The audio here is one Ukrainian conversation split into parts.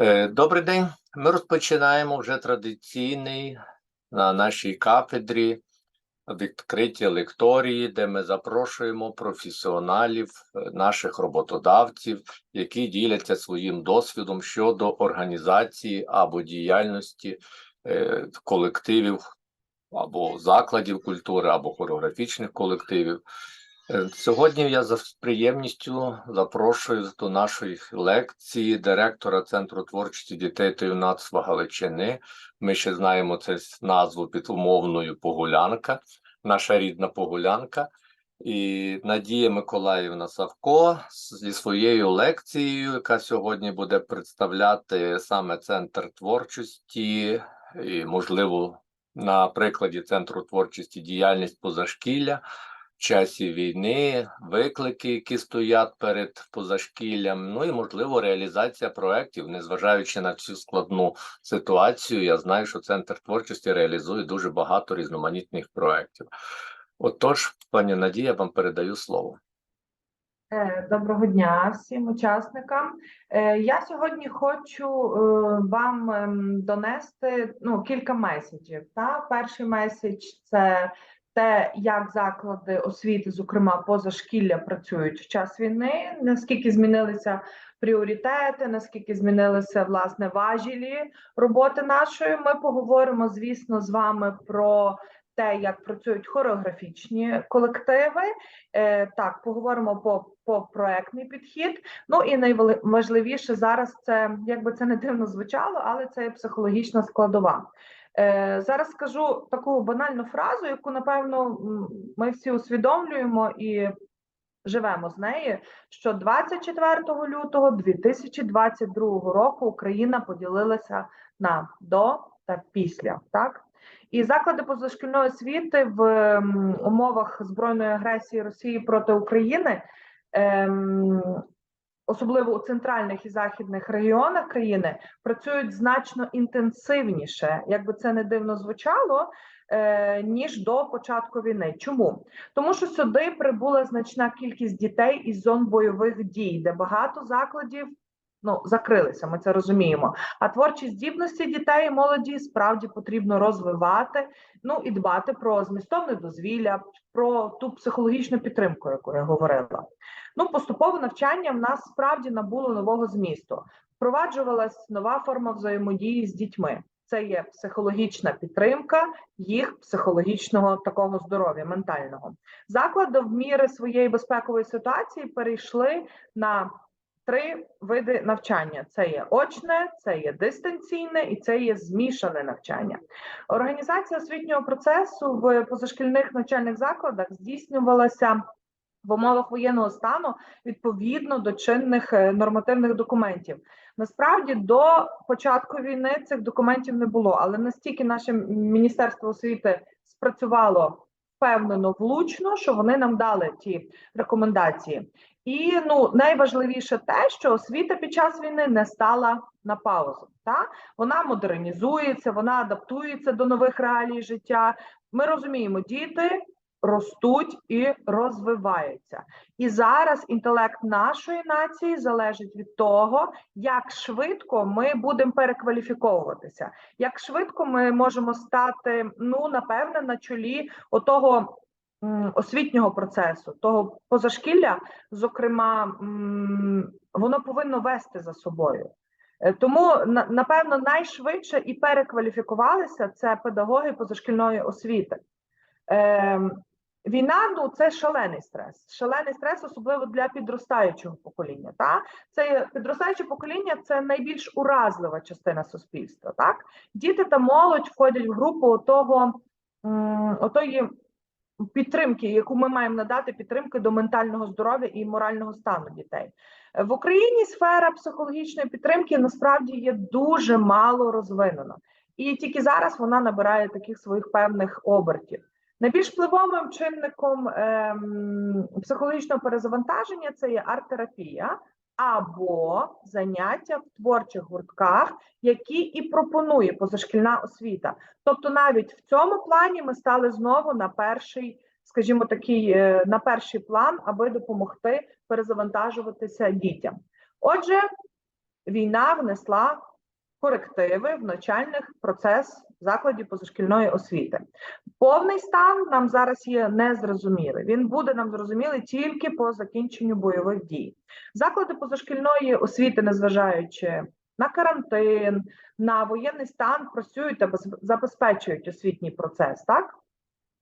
Е, Добрий день. Ми розпочинаємо вже традиційний на нашій кафедрі відкриті лекторії, де ми запрошуємо професіоналів, е, наших роботодавців, які діляться своїм досвідом щодо організації або діяльності е, колективів або закладів культури, або хореографічних колективів. Е, Сьогодні я з приємністю запрошую до нашої лекції директора Центру творчості дітей та юнацтва Галичини. Ми ще знаємо це назву під умовною Погулянка, наша рідна Погулянка. І Надія Миколаївна Савко зі своєю лекцією, яка сьогодні буде представляти саме центр творчості, і, можливо, на прикладі центру творчості діяльність позашкілля часі війни, виклики, які стоять перед позашкіллям, ну і можливо реалізація проєктів, незважаючи на цю складну ситуацію. Я знаю, що центр творчості реалізує дуже багато різноманітних проєктів. Отож, пані Надія, вам передаю слово. Е, Доброго дня всім учасникам. Е, Я сьогодні хочу е, вам ем, донести ну, кілька меседжів. Та? Перший меседж це те, як заклади освіти, зокрема позашкілля, працюють в час війни, наскільки змінилися пріоритети, наскільки змінилися власне важілі роботи нашої. Ми поговоримо, звісно, з вами про те, як працюють хореографічні колективи. Е, так, поговоримо по, по проектний підхід. Ну і найважливіше зараз це, як би це не дивно звучало, але це психологічна складова. Е, зараз скажу таку банальну фразу, яку напевно ми всі усвідомлюємо і живемо з нею. Що 24 лютого 2022 року Україна поділилася на до та після. Так і заклади позашкільної освіти в умовах збройної агресії Росії проти України, ем, особливо у центральних і західних регіонах країни, працюють значно інтенсивніше, як би це не дивно звучало. е, Ніж до початку війни. Чому? Тому що сюди прибула значна кількість дітей із зон бойових дій, де багато закладів ну закрилися. Ми це розуміємо. А творчі здібності дітей і молоді справді потрібно розвивати. Ну і дбати про змістовне дозвілля, про ту психологічну підтримку, яку я говорила. Ну, поступове навчання в нас справді набуло нового змісту. Впроваджувалась нова форма взаємодії з дітьми. Це є психологічна підтримка їх психологічного такого здоров'я, ментального. Заклади в міри своєї безпекової ситуації перейшли на три види навчання: це є очне, це є дистанційне і це є змішане навчання. Організація освітнього процесу в позашкільних навчальних закладах здійснювалася. В умовах воєнного стану відповідно до чинних е, нормативних документів. Насправді до початку війни цих документів не було, але настільки наше міністерство освіти спрацювало впевнено влучно, що вони нам дали ті рекомендації. І ну найважливіше те, що освіта під час війни не стала на паузу. Та вона модернізується, вона адаптується до нових реалій життя. Ми розуміємо, діти ростуть і розвиваються. І зараз інтелект нашої нації залежить від того, як швидко ми будемо перекваліфіковуватися, як швидко ми можемо стати, ну напевне, на чолі отого освітнього процесу, того позашкілля, зокрема, воно повинно вести за собою. Е, Тому напевно найшвидше і перекваліфікувалися це педагоги позашкільної освіти. Ем, Війна ну це шалений стрес. Шалений стрес, особливо для підростаючого покоління. Та це підростаюче покоління це найбільш уразлива частина суспільства. Так, діти та молодь входять в групу того, отої підтримки, яку ми маємо надати підтримки до ментального здоров'я і морального стану дітей. В Україні сфера психологічної підтримки насправді є дуже мало розвинена, і тільки зараз вона набирає таких своїх певних обертів. Найбільш впливовим чинником ем, психологічного перезавантаження це є арт-терапія або заняття в творчих гуртках, які і пропонує позашкільна освіта. Тобто, навіть в цьому плані ми стали знову на перший, скажімо, такий е, на перший план, аби допомогти перезавантажуватися дітям. Отже, війна внесла корективи в навчальних процес закладів позашкільної освіти. Повний стан нам зараз є незрозумілий. Він буде нам зрозумілий тільки по закінченню бойових дій. Заклади позашкільної освіти, незважаючи на карантин, на воєнний стан, працюють та забезпечують освітній процес. Так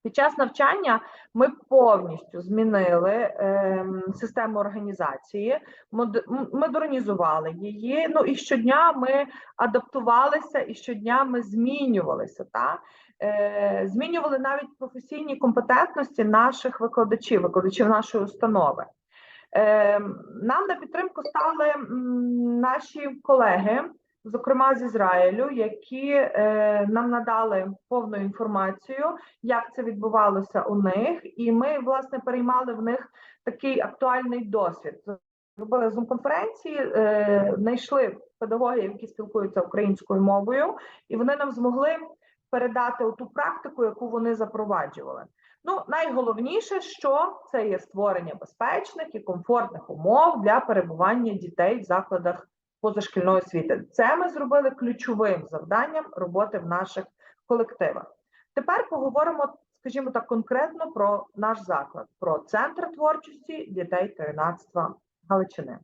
під час навчання ми повністю змінили ем, систему організації, мод- модернізували її. Ну і щодня ми адаптувалися, і щодня ми змінювалися. Та? Е, змінювали навіть професійні компетентності наших викладачів, викладачів нашої установи. Е, нам на підтримку стали наші колеги, зокрема з Ізраїлю, які е, нам надали повну інформацію, як це відбувалося у них, і ми власне переймали в них такий актуальний досвід. Зробили зум-конференції, е, знайшли педагогів, які спілкуються українською мовою, і вони нам змогли передати ту практику, яку вони запроваджували. Ну, найголовніше, що це є створення безпечних і комфортних умов для перебування дітей в закладах позашкільної освіти. Це ми зробили ключовим завданням роботи в наших колективах. Тепер поговоримо, скажімо так, конкретно про наш заклад, про центр творчості дітей та юнацтва Галичини.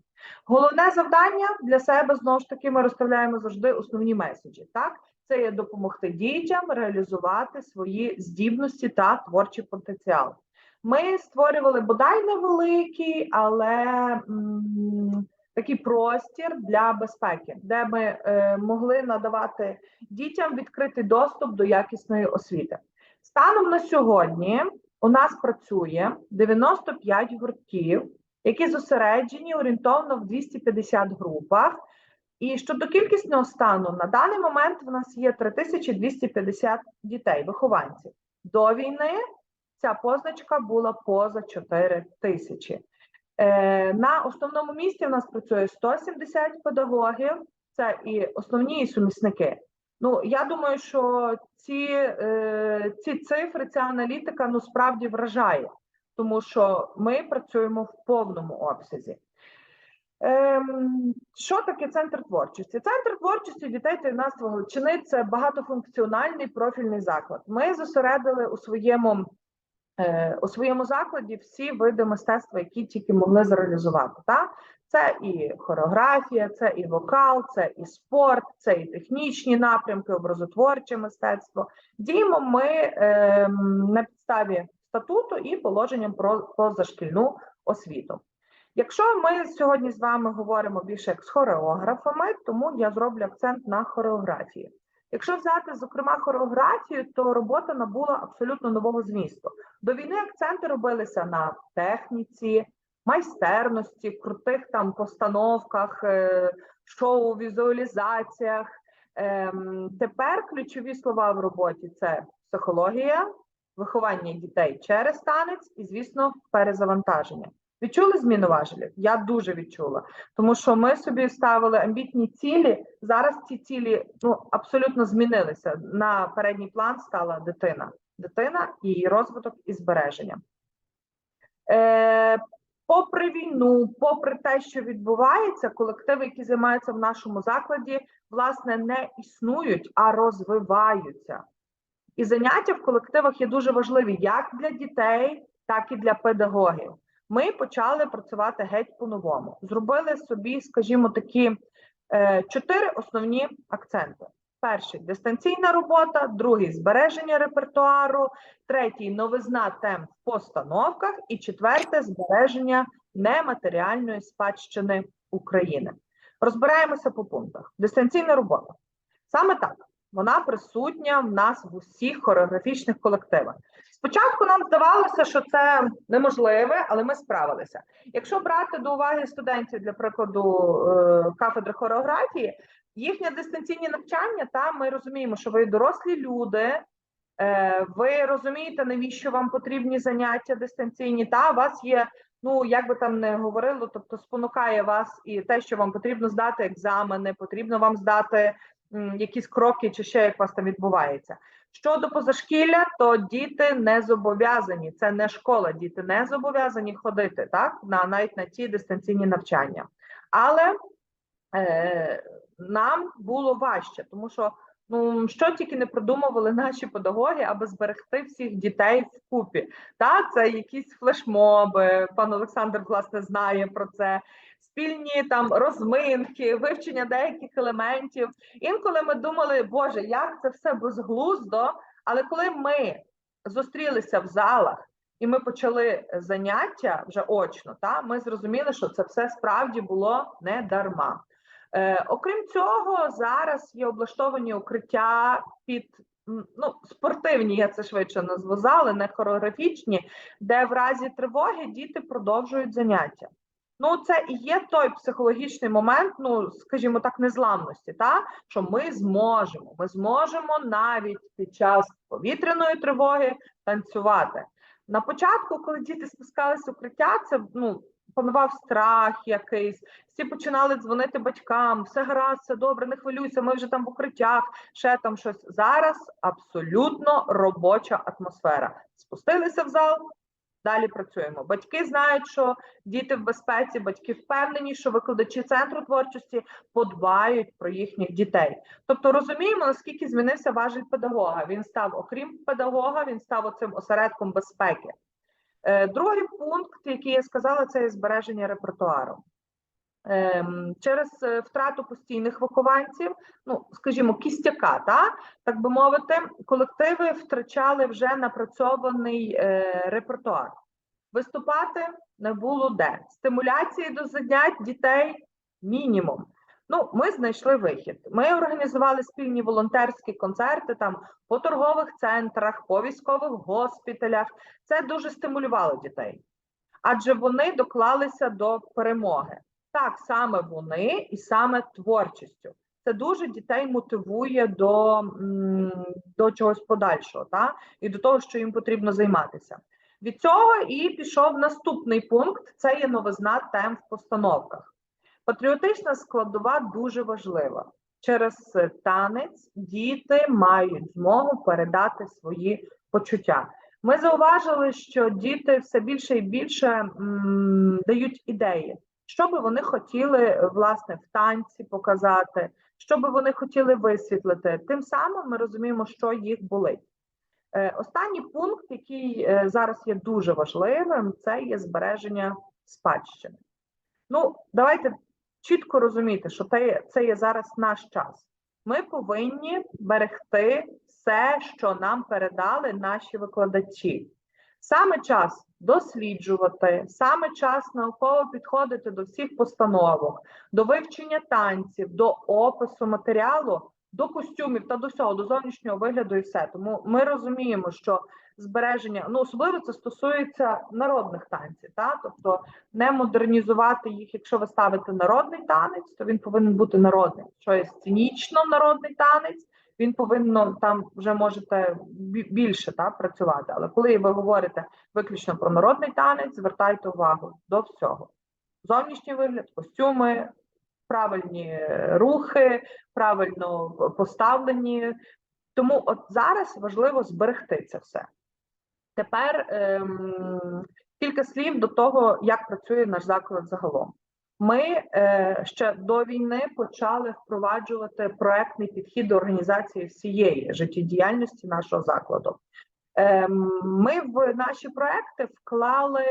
Головне завдання для себе знову ж таки ми розставляємо завжди основні меседжі. Так, це є допомогти дітям реалізувати свої здібності та творчий потенціал. Ми створювали бодай невеликий, але м, такий простір для безпеки, де ми е, могли надавати дітям відкритий доступ до якісної освіти. Станом на сьогодні у нас працює 95 гуртків, які зосереджені орієнтовно в 250 групах. І щодо кількісного стану, на даний момент в нас є 3250 дітей, вихованців. До війни ця позначка була поза 4 тисячі. Е, на основному місці в нас працює 170 педагогів, це і основні і сумісники. Ну, я думаю, що ці, е, ці цифри, ця аналітика ну справді вражає, тому що ми працюємо в повному обсязі. Ем, що таке центр творчості? Центр творчості дітей та юнацтва Галичини це багатофункціональний профільний заклад. Ми зосередили у своєму у своєму закладі всі види мистецтва, які тільки могли зреалізувати. Та? Це і хореографія, це і вокал, це і спорт, це і технічні напрямки, образотворче мистецтво. Діємо ми е, на підставі статуту і положенням про позашкільну освіту. Якщо ми сьогодні з вами говоримо більше як з хореографами, тому я зроблю акцент на хореографії. Якщо взяти, зокрема, хореографію, то робота набула абсолютно нового змісту. До війни акценти робилися на техніці, майстерності, крутих там постановках, е, шоу, візуалізаціях. Ем, Тепер ключові слова в роботі це психологія, виховання дітей через танець і, звісно, перезавантаження. Відчули зміну важелів? Я дуже відчула, тому що ми собі ставили амбітні цілі. Зараз ці цілі ну абсолютно змінилися. На передній план стала дитина, дитина, її розвиток і збереження. Е, попри війну, попри те, що відбувається, колективи, які займаються в нашому закладі, власне, не існують, а розвиваються. І заняття в колективах є дуже важливі як для дітей, так і для педагогів ми почали працювати геть по-новому. Зробили собі, скажімо, такі е, чотири основні акценти: перший дистанційна робота, другий збереження репертуару, третій новизна тем в постановках, і четверте збереження нематеріальної спадщини України. Розбираємося по пунктах. Дистанційна робота. Саме так, вона присутня в нас в усіх хореографічних колективах. Спочатку нам здавалося, що це неможливе, але ми справилися. Якщо брати до уваги студентів, для прикладу, е, кафедри хореографії, їхнє дистанційне навчання, там ми розуміємо, що ви дорослі люди, е, ви розумієте, навіщо вам потрібні заняття дистанційні, та у вас є. Ну, як би там не говорило, тобто спонукає вас і те, що вам потрібно здати екзамени, потрібно вам здати якісь кроки, чи ще як вас там відбувається. Щодо позашкілля, то діти не зобов'язані. Це не школа, діти не зобов'язані ходити так на навіть на ті дистанційні навчання. Але е, нам було важче, тому що ну що тільки не придумували наші педагоги, аби зберегти всіх дітей вкупі. Та це якісь флешмоби. Пан Олександр власне знає про це. Спільні там розминки, вивчення деяких елементів. Інколи ми думали, Боже, як це все безглуздо. Але коли ми зустрілися в залах і ми почали заняття вже очно, та ми зрозуміли, що це все справді було не дарма. Е, окрім цього, зараз є облаштовані укриття під ну, спортивні, я це швидше назву зали, не хореографічні, де в разі тривоги діти продовжують заняття. Ну, це і є той психологічний момент, ну скажімо так, незламності, та що ми зможемо. Ми зможемо навіть під час повітряної тривоги танцювати. На початку, коли діти спускалися в укриття, це ну панував страх якийсь. Всі починали дзвонити батькам, все гаразд, все добре, не хвилюйся, ми вже там в укриттях, ще там щось. Зараз абсолютно робоча атмосфера. Спустилися в зал, далі працюємо. Батьки знають, що діти в безпеці, батьки впевнені, що викладачі центру творчості подбають про їхніх дітей. Тобто розуміємо, наскільки змінився важіль педагога. Він став, окрім педагога, він став оцим осередком безпеки. Е, Другий пункт, який я сказала, це збереження репертуару. Ем, Через е, втрату постійних вихованців, ну скажімо, кістяка, та так би мовити, колективи втрачали вже напрацьований е, репертуар. Виступати не було де. Стимуляції до занять дітей мінімум. Ну, ми знайшли вихід. Ми організували спільні волонтерські концерти там по торгових центрах, по військових госпіталях. Це дуже стимулювало дітей, адже вони доклалися до перемоги. Так, саме вони і саме творчістю. Це дуже дітей мотивує до, до чогось подальшого, та? і до того, що їм потрібно займатися. Від цього і пішов наступний пункт: це є новизна тем в постановках. Патріотична складова дуже важлива. Через танець діти мають змогу передати свої почуття. Ми зауважили, що діти все більше і більше м, дають ідеї, що би вони хотіли е, власне в танці показати, що би вони хотіли висвітлити. Тим самим ми розуміємо, що їх болить. Е, Останній пункт, який е, зараз є дуже важливим, це є збереження спадщини. Ну, давайте чітко розуміти, що це, це є зараз наш час. Ми повинні берегти все, що нам передали наші викладачі. Саме час досліджувати, саме час науково підходити до всіх постановок, до вивчення танців, до опису матеріалу, до костюмів та до всього, до зовнішнього вигляду і все. Тому ми розуміємо, що збереження, ну особливо це стосується народних танців, та тобто не модернізувати їх. Якщо ви ставите народний танець, то він повинен бути народним. Що є сценічно народний танець, він повинно там вже можете більше та, працювати. Але коли ви говорите виключно про народний танець, звертайте увагу до всього. Зовнішній вигляд, костюми, правильні рухи, правильно поставлені. Тому от зараз важливо зберегти це все. Тепер ем, кілька слів до того, як працює наш заклад загалом. Ми е, ще до війни почали впроваджувати проектний підхід до організації всієї життєдіяльності нашого закладу. Ем, ми в наші проекти вклали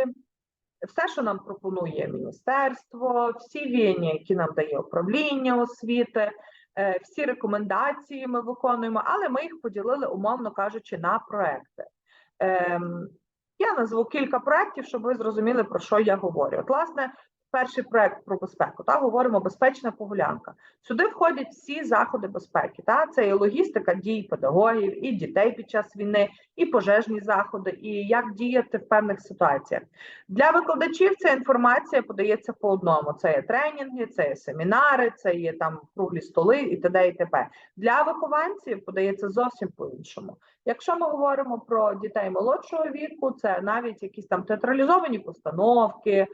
все, що нам пропонує міністерство, всі віяння, які нам дає управління освіти, е, всі рекомендації ми виконуємо, але ми їх поділили, умовно кажучи, на проекти. Ем, я назву кілька проєктів, щоб ви зрозуміли, про що я говорю. От, власне, перший проект про безпеку. Та говоримо безпечна погулянка. Сюди входять всі заходи безпеки. Та це і логістика дій педагогів, і дітей під час війни, і пожежні заходи, і як діяти в певних ситуаціях. Для викладачів ця інформація подається по одному: це є тренінги, це є семінари, це є там круглі столи і т.д. і т.п. Для вихованців подається зовсім по-іншому. Якщо ми говоримо про дітей молодшого віку, це навіть якісь там театралізовані постановки,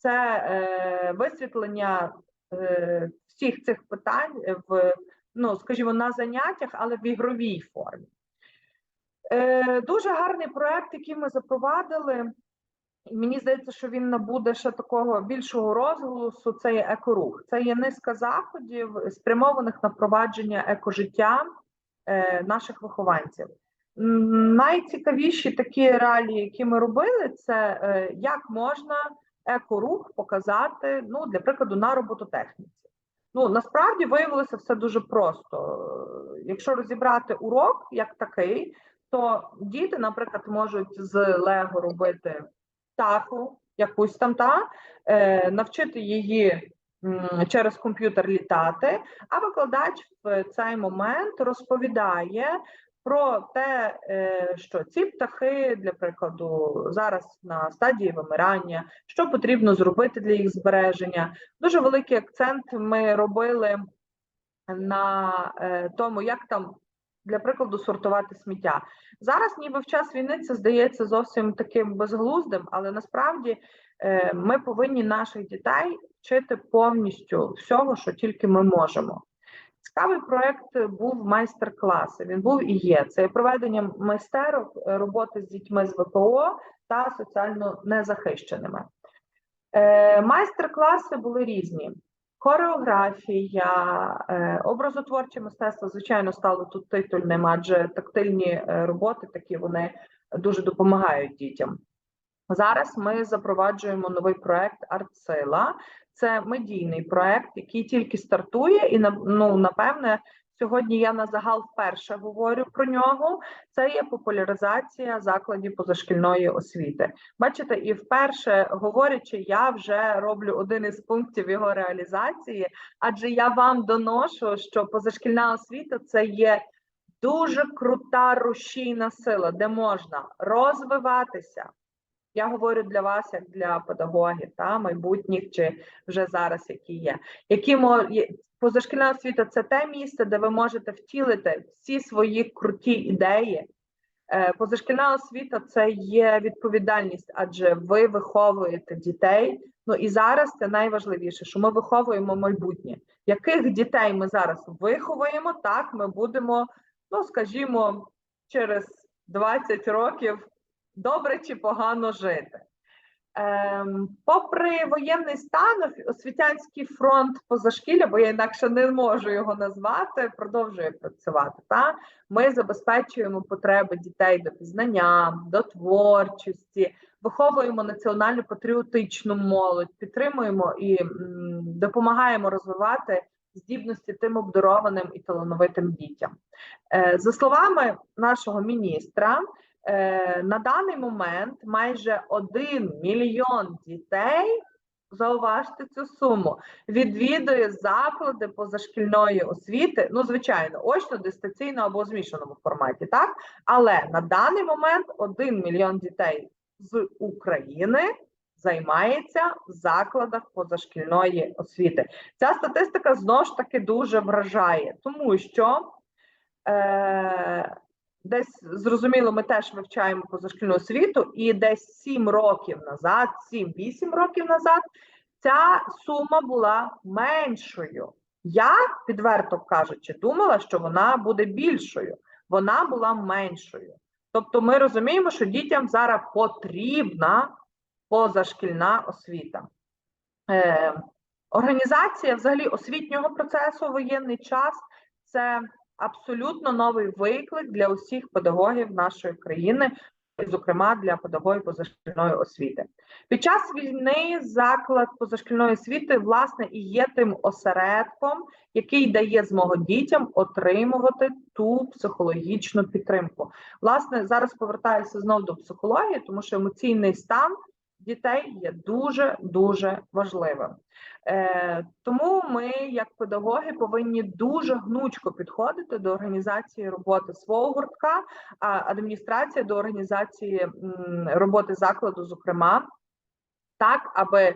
це е, висвітлення е, всіх цих питань в, ну, скажімо, на заняттях, але в ігровій формі. Е, дуже гарний проект, який ми запровадили. І мені здається, що він набуде ще такого більшого розголосу. Це є екорух. Це є низка заходів, спрямованих на впровадження екожиття е, наших вихованців. Найцікавіші такі реалії, які ми робили, це е, як можна екорух показати, ну, для прикладу, на робототехніці. Ну, насправді виявилося все дуже просто. Якщо розібрати урок як такий, то діти, наприклад, можуть з Лего робити птаху, якусь там та е, навчити її через комп'ютер літати, а викладач в цей момент розповідає про те, е, що ці птахи, для прикладу, зараз на стадії вимирання, що потрібно зробити для їх збереження. Дуже великий акцент ми робили на е, тому, як там. Для прикладу, сортувати сміття зараз, ніби в час війни це здається зовсім таким безглуздим, але насправді е, ми повинні наших дітей вчити повністю всього, що тільки ми можемо. Цікавий проект був майстер-класи. Він був і є. Це проведення майстерок е, роботи з дітьми з ВПО та соціально незахищеними. Е, майстер-класи були різні. Хореографія, е, образотворче мистецтво, звичайно, стало тут титульним, адже тактильні роботи такі вони дуже допомагають дітям. Зараз ми запроваджуємо новий проект Артсила. Це медійний проект, який тільки стартує, і ну, напевне, сьогодні я на загал вперше говорю про нього. Це є популяризація закладів позашкільної освіти. Бачите, і вперше говорячи, я вже роблю один із пунктів його реалізації, адже я вам доношу, що позашкільна освіта це є дуже крута рушійна сила, де можна розвиватися. Я говорю для вас, як для педагогів, та майбутніх чи вже зараз, які є. Які мо- позашкільна освіта це те місце, де ви можете втілити всі свої круті ідеї. Е, Позашкільна освіта це є відповідальність, адже ви виховуєте дітей. Ну і зараз це найважливіше, що ми виховуємо майбутнє. Яких дітей ми зараз виховуємо, так ми будемо, ну скажімо, через 20 років добре чи погано жити. Ем, попри воєнний стан, освітянський фронт позашкілля, бо я інакше не можу його назвати, продовжує працювати. Та? Ми забезпечуємо потреби дітей до пізнання, до творчості, виховуємо національну патріотичну молодь, підтримуємо і м, допомагаємо розвивати здібності тим обдарованим і талановитим дітям. Е, за словами нашого міністра, на даний момент майже 1 мільйон дітей, зауважте цю суму, відвідує заклади позашкільної освіти, ну, звичайно, очно, дистанційно або змішаному форматі, так? Але на даний момент 1 мільйон дітей з України займається в закладах позашкільної освіти. Ця статистика знову ж таки дуже вражає, тому що. Е, Десь зрозуміло, ми теж вивчаємо позашкільну освіту, і десь 7 років назад, 7-8 років назад, ця сума була меншою. Я, відверто кажучи, думала, що вона буде більшою. Вона була меншою. Тобто, ми розуміємо, що дітям зараз потрібна позашкільна освіта. Е, організація взагалі освітнього процесу воєнний час це абсолютно новий виклик для усіх педагогів нашої країни, зокрема для педагогів позашкільної освіти. Під час війни заклад позашкільної освіти власне і є тим осередком, який дає змогу дітям отримувати ту психологічну підтримку. Власне, зараз повертаюся знову до психології, тому що емоційний стан дітей є дуже дуже важливим. Е, тому ми, як педагоги, повинні дуже гнучко підходити до організації роботи свого гуртка, а адміністрація до організації роботи закладу, зокрема, так, аби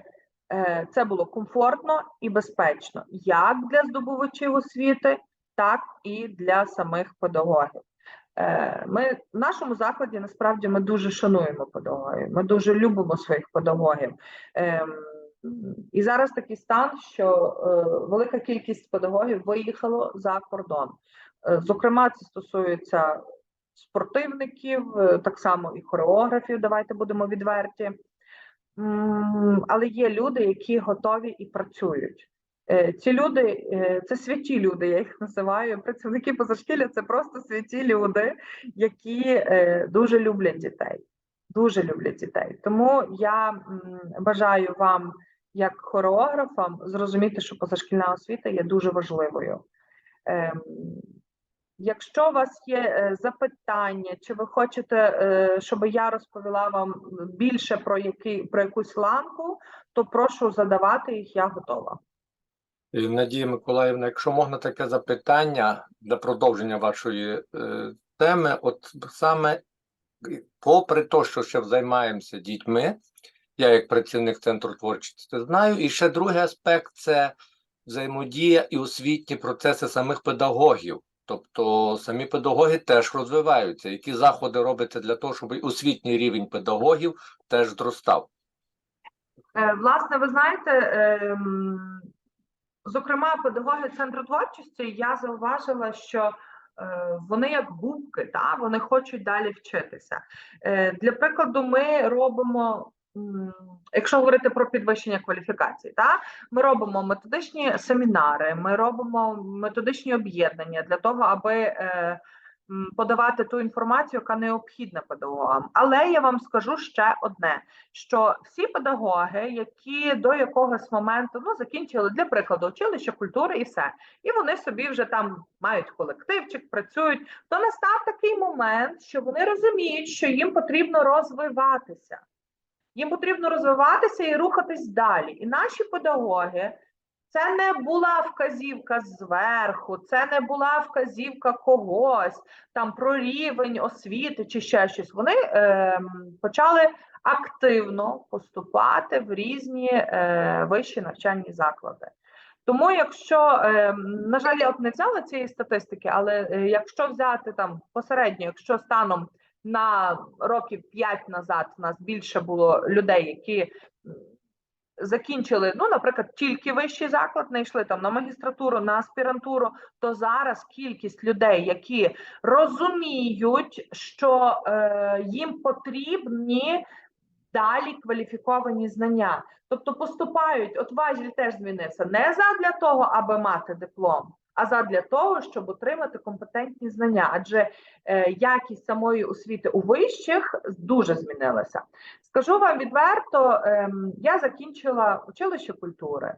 е, це було комфортно і безпечно, як для здобувачів освіти, так і для самих педагогів. Е, Ми в нашому закладі насправді ми дуже шануємо педагогів. Ми дуже любимо своїх педагогів. Ем, І зараз такий стан, що е, велика кількість педагогів виїхало за кордон. Е, Зокрема, це стосується спортивників, так само і хореографів. Давайте будемо відверті. але є люди, які готові і працюють. Е, Ці люди е, це святі люди, я їх називаю. Працівники позашкілля це просто святі люди, які е, дуже люблять дітей. Дуже люблять дітей. Тому я бажаю вам, як хореографам, зрозуміти, що позашкільна освіта є дуже важливою. Ем, Якщо у вас є запитання, чи ви хочете, щоб я розповіла вам більше про який про якусь ланку, то прошу задавати їх, я готова. Надія Миколаївна, якщо можна таке запитання для продовження вашої е, теми, от саме попри те, що ще займаємося дітьми, я як працівник центру творчості знаю. І ще другий аспект це взаємодія і освітні процеси самих педагогів. Тобто самі педагоги теж розвиваються. Які заходи робите для того, щоб освітній рівень педагогів теж зростав? Е, Власне, ви знаєте, ем, зокрема, педагоги центру творчості, я зауважила, що е, вони як губки, та вони хочуть далі вчитися. Е, Для прикладу, ми робимо. Якщо говорити про підвищення кваліфікації, та ми робимо методичні семінари, ми робимо методичні об'єднання для того, аби е, подавати ту інформацію, яка необхідна педагогам. Але я вам скажу ще одне: що всі педагоги, які до якогось моменту ну закінчили для прикладу училище культури і все, і вони собі вже там мають колективчик, працюють, то настав такий момент, що вони розуміють, що їм потрібно розвиватися. Їм потрібно розвиватися і рухатись далі. І наші педагоги. Це не була вказівка зверху, це не була вказівка когось там про рівень освіти чи ще щось. Вони е, почали активно поступати в різні е, вищі навчальні заклади. Тому, якщо е, на жаль, я от не взяла цієї статистики, але е, якщо взяти там посередньо, якщо станом на років 5 назад у нас більше було людей, які закінчили, ну, наприклад, тільки вищий заклад, не йшли там на магістратуру, на аспірантуру, то зараз кількість людей, які розуміють, що е, їм потрібні далі кваліфіковані знання. Тобто поступають, от важіль теж змінився не задля того, аби мати диплом, а задля того, щоб отримати компетентні знання. Адже е, якість самої освіти у вищих дуже змінилася. Скажу вам відверто, ем, я закінчила училище культури.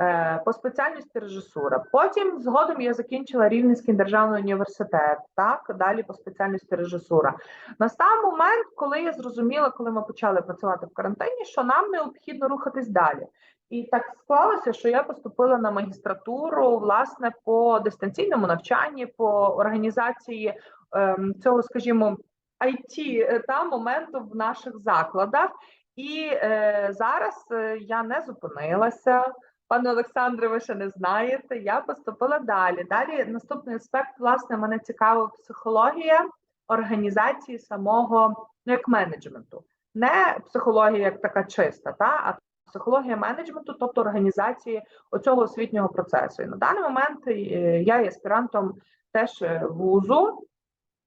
е, По спеціальності режисура. Потім згодом я закінчила Рівненський державний університет. Так далі по спеціальності режисура. Настав момент, коли я зрозуміла, коли ми почали працювати в карантині, що нам необхідно рухатись далі. І так склалося, що я поступила на магістратуру власне по дистанційному навчанні, по організації ем, цього, скажімо, IT е, та моменту в наших закладах. І е, зараз е, я не зупинилася. Пане Олександре, ви ще не знаєте. Я поступила далі. Далі наступний аспект, власне, мене цікавив психологія організації самого ну, як менеджменту, не психологія як така чиста, та а психологія менеджменту, тобто організації оцього освітнього процесу. І на даний момент е, я є аспірантом теж е, вузу.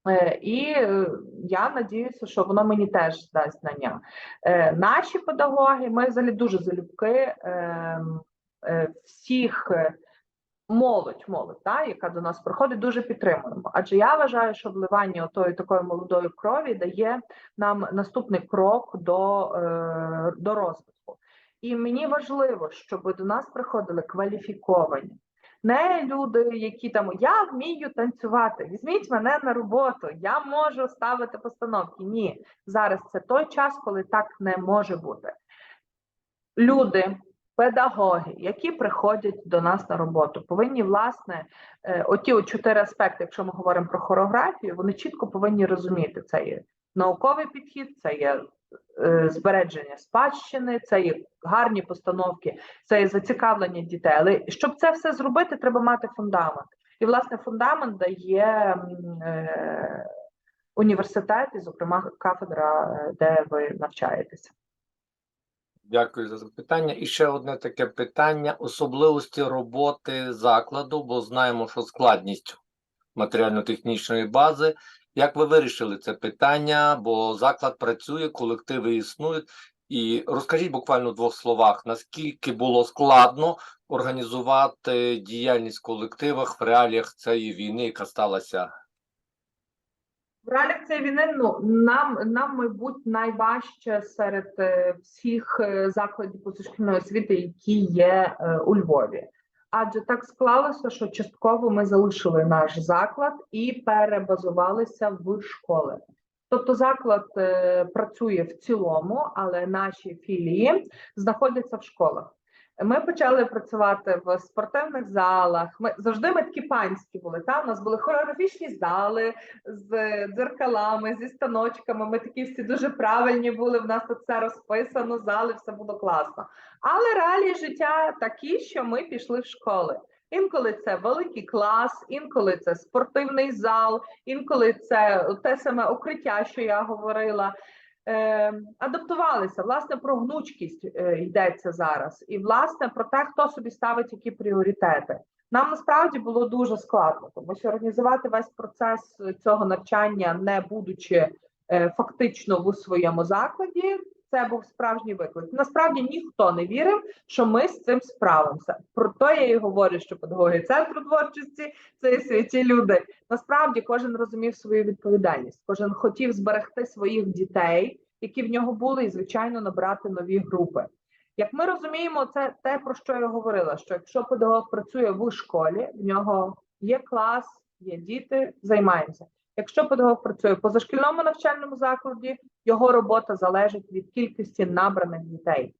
Е, І я надіюся, що воно мені теж дасть знання. Наші педагоги, ми взагалі дуже залюбки ем, всіх молодь, молодь, та, яка до нас приходить, дуже підтримуємо. Адже я вважаю, що вливання отої такої молодої крові дає нам наступний крок до, до розвитку. І мені важливо, щоб до нас приходили кваліфіковані. Не люди, які там я вмію танцювати. Візьміть мене на роботу, я можу ставити постановки. Ні, зараз це той час, коли так не може бути. Люди, педагоги, які приходять до нас на роботу, повинні власне е, оті чотири аспекти, якщо ми говоримо про хореографію, вони чітко повинні розуміти це є науковий підхід, це є збереження спадщини, це є гарні постановки, це є зацікавлення дітей. Але щоб це все зробити, треба мати фундамент. І власне фундамент дає е, університет, і, зокрема, кафедра, е, де ви навчаєтеся. Дякую за запитання. І ще одне таке питання: особливості роботи закладу, бо знаємо, що складність матеріально-технічної бази. Як ви вирішили це питання? Бо заклад працює, колективи існують, І розкажіть буквально в двох словах, наскільки було складно організувати діяльність в колективах в реаліях цієї війни, яка сталася В реаліях цієї війни ну нам нам, мабуть, найважче серед е, всіх е, закладів позашкільної освіти, які є е, у Львові. Адже так склалося, що частково ми залишили наш заклад і перебазувалися в школи. Тобто заклад е, працює в цілому, але наші філії знаходяться в школах. Ми почали працювати в спортивних залах. Ми завжди ми такі панські були. Та у нас були хореографічні зали з дзеркалами, зі станочками. Ми такі всі дуже правильні були. В нас тут все розписано, зали, все було класно. Але реалії життя такі, що ми пішли в школи. Інколи це великий клас, інколи це спортивний зал, інколи це те саме укриття, що я говорила. Е, адаптувалися. Власне, про гнучкість е, йдеться зараз, і власне про те, хто собі ставить які пріоритети. Нам насправді було дуже складно, тому що організувати весь процес цього навчання, не будучи е, фактично в своєму закладі, це був справжній виклик. Насправді ніхто не вірив, що ми з цим справимося. Про то я і говорю, що педагоги центру творчості це святі люди. Насправді кожен розумів свою відповідальність, кожен хотів зберегти своїх дітей, які в нього були, і звичайно набрати нові групи. Як ми розуміємо, це те про що я говорила: що якщо педагог працює в школі, в нього є клас, є діти, займаємося. Якщо педагог працює в позашкільному навчальному закладі, його робота залежить від кількості набраних дітей.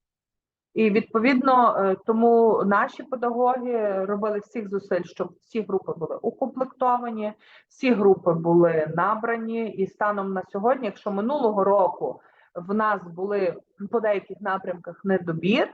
І відповідно е, тому наші педагоги робили всіх зусиль, щоб всі групи були укомплектовані, всі групи були набрані. І станом на сьогодні, якщо минулого року в нас були по деяких напрямках недобір,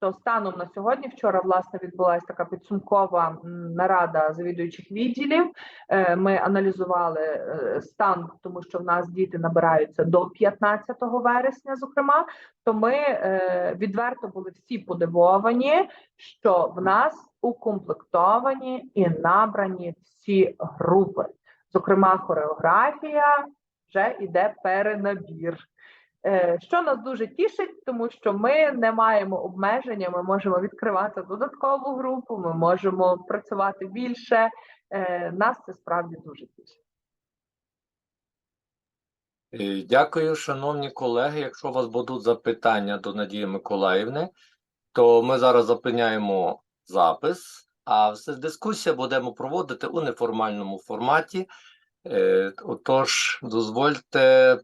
то станом на сьогодні, вчора власне відбулася така підсумкова нарада завідуючих відділів. Е, Ми аналізували е, стан, тому що в нас діти набираються до 15 вересня, зокрема. То ми е, відверто були всі подивовані, що в нас укомплектовані і набрані всі групи. Зокрема, хореографія вже йде перенабір. Е, Що нас дуже тішить, тому що ми не маємо обмеження, ми можемо відкривати додаткову групу, ми можемо працювати більше. Е, Нас це справді дуже тішить. Е, Дякую, шановні колеги. Якщо у вас будуть запитання до Надії Миколаївни, то ми зараз зупиняємо запис, а дискусія будемо проводити у неформальному форматі. Отож, дозвольте